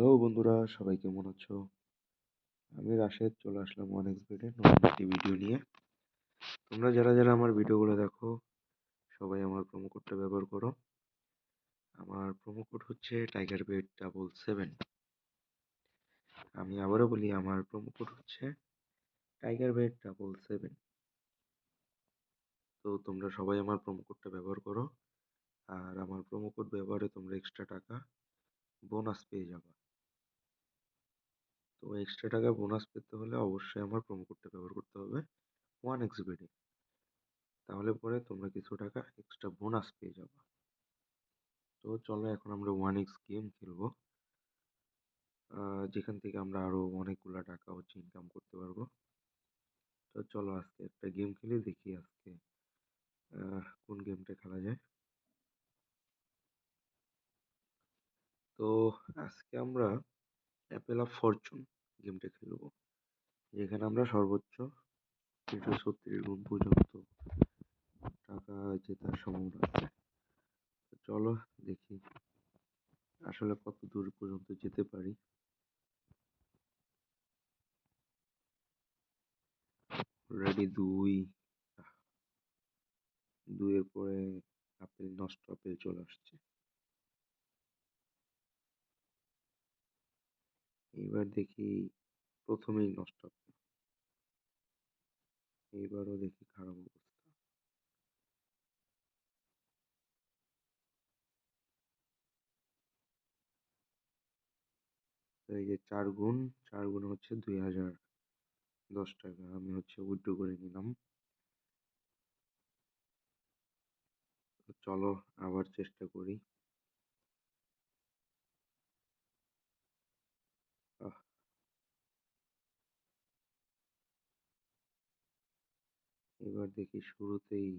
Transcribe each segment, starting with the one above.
Hello বন্ধুরা, সবাই কেমন আছো? আমি রাশেদ, চলে আসলাম অনেক ভিডিও নতুন একটি ভিডিও নিয়ে। তোমরা যারা যারা আমার ভিডিওগুলো দেখো, সবাই আমার প্রোমো কোডটা ব্যবহার করো। আমার প্রোমো কোড হচ্ছে টাইগার বেড ডাবল সেভেন আমি আবারও বলি, আমার প্রোমো কোড হচ্ছে টাইগার বেড ডাবল সেভেন তো তোমরা সবাই আমার প্রোমো কোডটা ব্যবহার করো। আর আমার প্রোমো কোড ব্যবহারে তোমরা এক্সট্রা টাকা বোনাস পেয়ে যাবে। তো এক্সট্রা টাকা বোনাস পেতে হলে অবশ্যই আমার প্রোমো কোডটা ব্যবহার করতে হবে। ওয়ান এক্স বেডে তাহলে পরে তোমরা কিছু টাকা এক্সট্রা বোনাস পেয়ে যাবে। তো চলো এখন আমরা ওয়ান এক্স গেম খেলব। যেখান থেকে আমরা আরও অনেকগুলো টাকা হচ্ছে ইনকাম করতে পারব। তো চলো আজকে একটা গেম খেলে, দেখি আজকে কোন গেমটা খেলা যায়। তো আজকে আমরা অ্যাপেল অফ ফরচুন গেমটা খেলব। যেখানে আমরা সর্বোচ্চ তিনশো ছত্রিশ গুণ পর্যন্ত টাকা জেতার সম্ভাবনা আছে। চলো দেখি আসলে কত দূর পর্যন্ত যেতে পারি। রেডি দুই। দুইয়ের পরে আপেল নষ্ট আপেল চলে আসছে। এইবার দেখি প্রথমেই নষ্ট এইবারও দেখি খারাপ অবস্থা। এই যে চার গুণ চার গুণ হচ্ছে দুই হাজার দশ টাকা। আমি হচ্ছে উইথড্র করে নিলাম। চলো আবার চেষ্টা করি। এবার দেখি শুরুতেই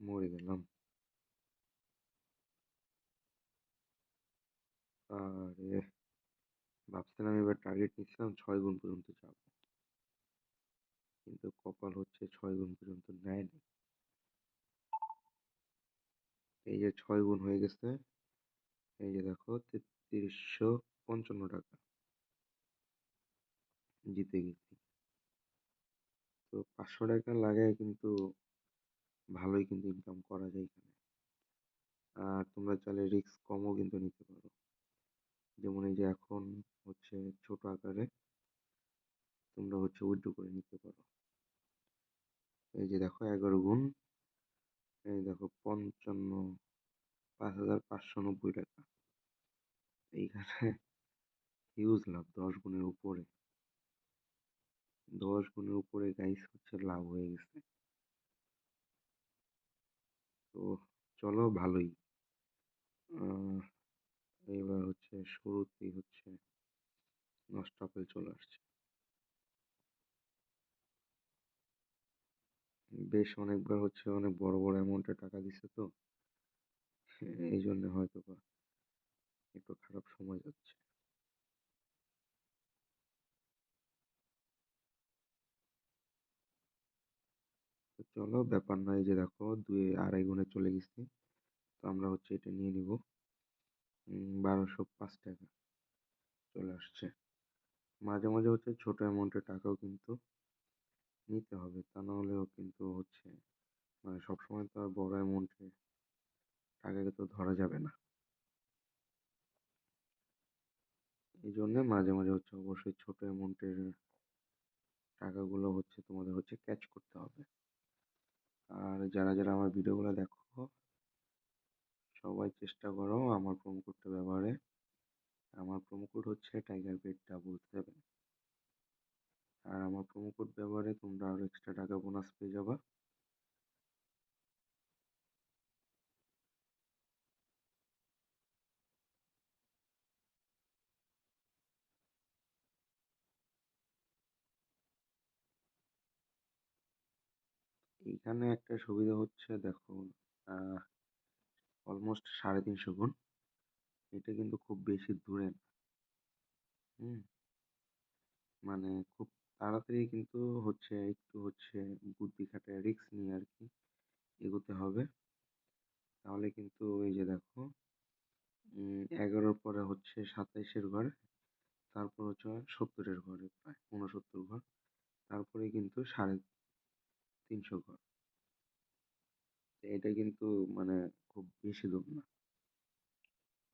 মরে গেলাম। আরে, ভাবছিলাম এবার টার্গেট নিচ্ছিলাম ছয় গুণ পর্যন্ত যাব। কিন্তু কপাল হচ্ছে ছয় গুণ পর্যন্ত নেয়নি। এই যে ছয় গুণ হয়ে গেছে, এই যে দেখো তেত্রিশশো পঞ্চান্ন টাকা। জিতে গেছি। তো পাঁচশো টাকা লাগায় কিন্তু ভালোই কিন্তু ইনকাম করা যায় এখানে। আর তোমরা চাইলে রিস্ক কমও কিন্তু নিতে পারো। যেমন এই যে এখন হচ্ছে ছোট আকারে তোমরা হচ্ছে উইথড্র করে নিতে পারো। এই যে দেখো এগারো গুণ, এই দেখো পঞ্চান্ন, পাঁচ হাজার পাঁচশো নব্বই টাকা। এইখানে হিউজ লাভ, দশ গুণের উপরে। দশ গুণের উপরে গাইস হচ্ছে লাভ হয়ে গেছে। তো চলো ভালোই। এবার হচ্ছে শুরুতেই হচ্ছে নষ্ট আপেল চলে আসছে। বেশ অনেকবার হচ্ছে অনেক বড় বড় অ্যামাউন্টের টাকা দিছে তো। এই জন্য হয়তো বা একটু খারাপ সময় যাচ্ছে। চলো ব্যাপার নয় যে দেখো দুই আড়াই গুণে চলে গেছে। তো আমরা হচ্ছে এটা নিয়ে নিব। বারোশো পাঁচ টাকা। চলে আসছে। মাঝে মাঝে হচ্ছে ছোট অ্যামাউন্টের টাকাও কিন্তু নিতে হবে। তা না হলেও কিন্তু হচ্ছে মানে সবসময় তো আর বড় অ্যামাউন্টে টাকাকে তো ধরা যাবে না। এই জন্য মাঝে মাঝে হচ্ছে অবশ্যই ছোট অ্যামাউন্টের টাকাগুলো হচ্ছে তোমাদের হচ্ছে ক্যাচ করতে হবে। যারা যারা আমার ভিডিওগুলো দেখো, সবাই চেষ্টা করো আমার প্রোমো কোডটা ব্যবহারে। আমার প্রোমো কোড হচ্ছে টাইগার বেড ডাবল সেভেন আর আমার প্রোমো কোড ব্যবহারে তোমরা আরও এক্সট্রা টাকা বোনাস পেয়ে যাবা। এইখানে একটা সুবিধা হচ্ছে দেখো অলমোস্ট সাড়ে তিনশো গুণ। এটা কিন্তু খুব বেশি দূরে না। হুম? মানে খুব তাড়াতাড়ি কিন্তু হচ্ছে, একটু হচ্ছে বুদ্ধি খাটায় রিস্ক নিয়ে আর কি এগোতে হবে। তাহলে কিন্তু এই যে দেখো এগারোর পরে হচ্ছে সাতাইশের ঘর, তারপর হচ্ছে সত্তরের ঘরে প্রায় ঊনসত্তর ঘর, তারপরে কিন্তু সাড়ে তিনশো ঘর। এটা কিন্তু মানে খুব বেশি দূর না।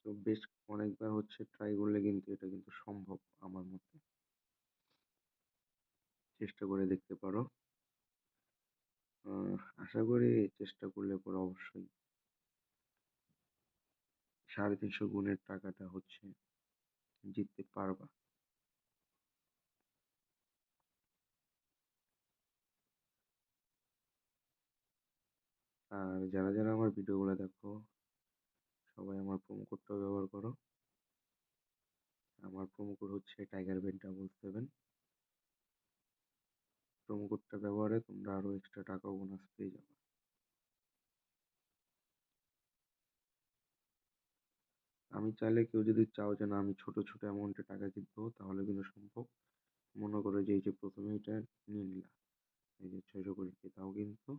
তো বেশ অনেকবার হচ্ছে ট্রাই করলে কিন্তু এটা কিন্তু সম্ভব আমার মতে। চেষ্টা করে দেখতে পারো। আশা করি চেষ্টা করলে পরে অবশ্যই সাড়ে তিনশো গুণের টাকাটা হচ্ছে জিততে পারবা। আর যারা যারা আমার ভিডিওগুলো দেখো, সবাই আমার প্রোমো কোডটা ব্যবহার করো। আমার প্রোমো কোড হচ্ছে tiger bed double seven promo কোডটা ব্যবহারে তোমরা আরও এক্সট্রা টাকা বোনাস পেয়ে যাবে। আমি চাইলে কেউ যদি চাও যে, না, আমি ছোট ছোট অ্যামাউন্টে টাকা জিতবো, তাহলে কিন্তু সম্ভব। মনে করো যে, এই যে প্রথমে এটা নিয়ে নিলাম। এই যে ছয়শো করে তাও কিন্তু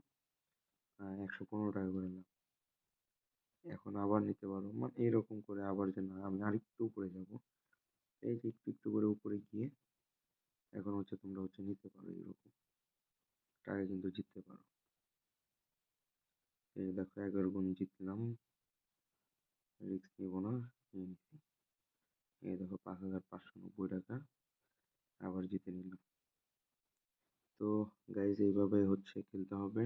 একশো পনেরো টাকা করে লাভ এখন আবার নিতে পারো। মানে এরকম করে আবার যে না আমি আরেকটু উপরে যাব। এই যে একটু একটু করে উপরে গিয়ে এখন হচ্ছে তোমরা হচ্ছে নিতে পারো এরকম। টাকা কিন্তু জিততে পারো। এই দেখো এগারো গুণ জিতলাম। রিস্ক নিব না। এই দেখো পাঁচ হাজার পাঁচশো নব্বই টাকা। আবার জিতে নিলাম। তো গাইজ এইভাবে হচ্ছে খেলতে হবে।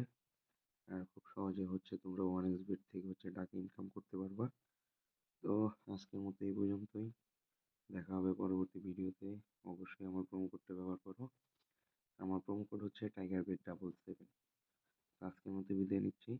আর খুব সহজে হচ্ছে তোমরা ওয়ান এক্স বেট থেকে হচ্ছে টাকা ইনকাম করতে পারবা। তো আজকের মতো এই পর্যন্তই। দেখা হবে পরবর্তী ভিডিওতে অবশ্যই আমার প্রোমো কোডটা ব্যবহার করো। আমার প্রোমো কোড হচ্ছে টাইগার বেট ডাবল সেভেন আজকের মতো বিদায় নিচ্ছি।